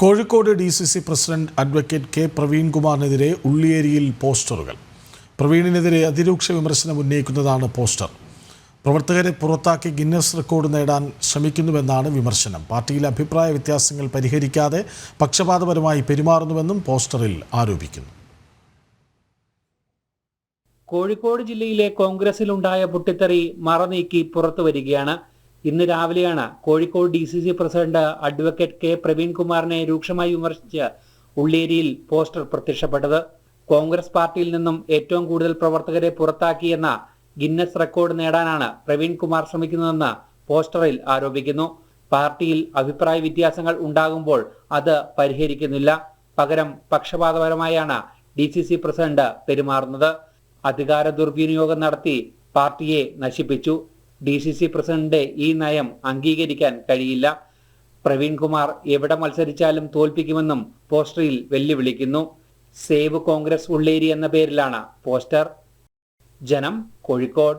Kozhikode D C C president advocate K പ്രവീൺകുമാറിനെതിരെ ഉള്ളിയേരിയിൽ പോസ്റ്ററുകൾ. പ്രവീണിനെതിരെ അതിരൂക്ഷ വിമർശനം ഉന്നയിക്കുന്നതാണ് പോസ്റ്റർ. പ്രവർത്തകരെ പുറത്താക്കി ഗിന്നസ് റെക്കോർഡ് നേടാൻ ശ്രമിക്കുന്നുവെന്നാണ് വിമർശനം. പാർട്ടിയിലെ അഭിപ്രായ വ്യത്യാസങ്ങൾ പരിഹരിക്കാതെ പക്ഷപാതപരമായി പെരുമാറുന്നുവെന്നും പോസ്റ്ററിൽ ആരോപിക്കുന്നു. കോഴിക്കോട് ജില്ലയിലെ കോൺഗ്രസിലുണ്ടായ പൊട്ടിത്തെറി മറനീക്കി പുറത്തു വരികയാണ്. ഇന്ന് രാവിലെയാണ് Kozhikode D C C president advocate K പ്രവീൺകുമാറിനെ രൂക്ഷമായി വിമർശിച്ച് ഉള്ളേരിയിൽ പോസ്റ്റർ പ്രത്യക്ഷപ്പെട്ടത്. കോൺഗ്രസ് പാർട്ടിയിൽ നിന്നും ഏറ്റവും കൂടുതൽ പ്രവർത്തകരെ പുറത്താക്കിയെന്ന ഗിന്നസ് റെക്കോർഡ് നേടാനാണ് പ്രവീൺകുമാർ ശ്രമിക്കുന്നതെന്ന് പോസ്റ്ററിൽ ആരോപിക്കുന്നു. പാർട്ടിയിൽ അഭിപ്രായ വ്യത്യാസങ്ങൾ ഉണ്ടാകുമ്പോൾ അത് പരിഹരിക്കുന്നില്ല. പകരം പക്ഷപാതപരമായാണ് ഡി സി സി പ്രസിഡന്റ് പെരുമാറുന്നത്. അധികാര ദുർവിനിയോഗം നടത്തി പാർട്ടിയെ നശിപ്പിച്ചു. ഡി സി സി പ്രസിഡന്റിന്റെ ഈ നയം അംഗീകരിക്കാൻ കഴിയില്ല. പ്രവീൺകുമാർ എവിടെ മത്സരിച്ചാലും തോൽപ്പിക്കുമെന്നും പോസ്റ്ററിൽ വെല്ലുവിളിക്കുന്നു. സേവ് കോൺഗ്രസ് ഉള്ളേരി എന്ന പേരിലാണ് പോസ്റ്റർ. ജനം കോഴിക്കോട്.